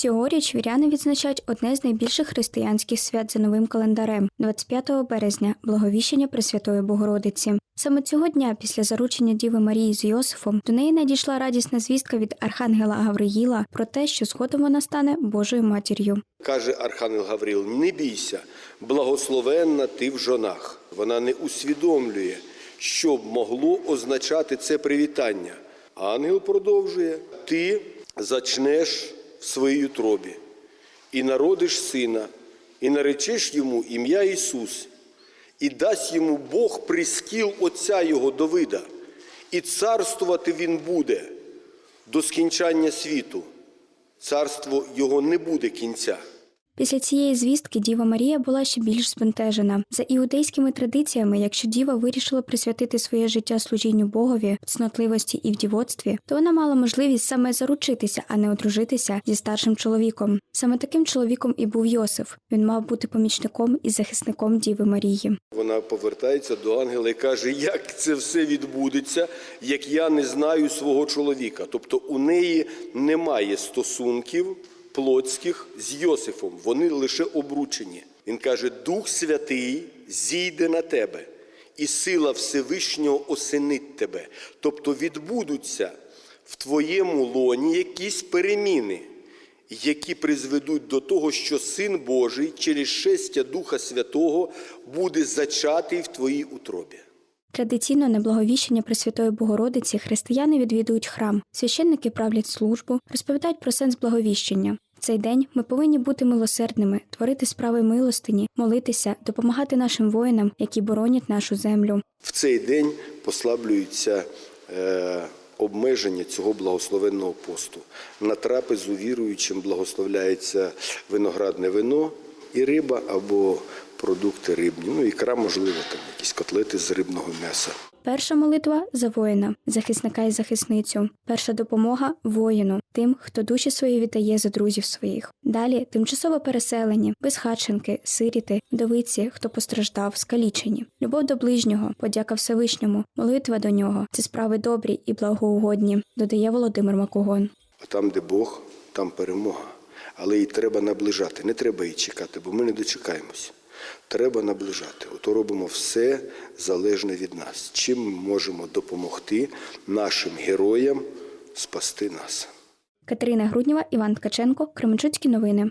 Цьогоріч віряни відзначають одне з найбільших християнських свят за новим календарем 25 березня, благовіщення Пресвятої Богородиці. Саме цього дня, після заручення Діви Марії з Йосифом, до неї надійшла радісна звістка від архангела Гавриїла про те, що згодом вона стане Божою матір'ю. Каже Архангел Гаврил, не бійся, благословенна ти в жонах. Вона не усвідомлює, що б могло означати це привітання. Ангел продовжує: ти зачнеш в своїй утробі і народиш сина, і наречеш йому ім'я Ісус, і дасть йому Бог прискіл Отця Його Давида, і царствувати він буде до скінчання світу. Царство його не буде кінця. Після цієї звістки Діва Марія була ще більш збентежена. За іудейськими традиціями, якщо діва вирішила присвятити своє життя служінню Богові, в цнотливості і в дівоцтві, то вона мала можливість саме заручитися, а не одружитися зі старшим чоловіком. Саме таким чоловіком і був Йосиф. Він мав бути помічником і захисником Діви Марії. Вона повертається до ангела і каже, як це все відбудеться, як я не знаю свого чоловіка. Тобто у неї немає стосунків плотських з Йосифом, вони лише обручені. Він каже: Дух Святий зійде на тебе, і сила Всевишнього осенить тебе. Тобто відбудуться в твоєму лоні якісь переміни які призведуть до того, що Син Божий через шестя Духа Святого буде зачатий в твоїй утробі. Традиційно на благовіщення Пресвятої Богородиці християни відвідують храм, священники правлять службу, розповідають про сенс благовіщення. В цей день ми повинні бути милосердними, творити справи милостині, молитися, допомагати нашим воїнам, які боронять нашу землю. В цей день послаблюються е, обмеження цього благословенного посту. На трапезу віруючим благословляється виноградне вино і риба або продукти рибні. Ну, ікра, можливо, там якісь котлети з рибного м'яса. Перша молитва за воїна, захисника і захисницю. Перша допомога воїну, тим, хто душі свої віддає за друзів своїх. Далі тимчасове переселення, безхатченки, сиріти, вдовиці, хто постраждав, скалічені. Любов до ближнього, подяка Всевишньому, молитва до нього це справи добрі і благоугодні, додає Володимир Макогон. А там, де Бог, там перемога. Але її треба наближати. Не треба її чекати, бо ми не дочекаємось. Треба наближати. Ото робимо все залежне від нас. Чим ми можемо допомогти нашим героям спасти нас. Катерина Груднєва, Іван Ткаченко, Кременчуцькі новини.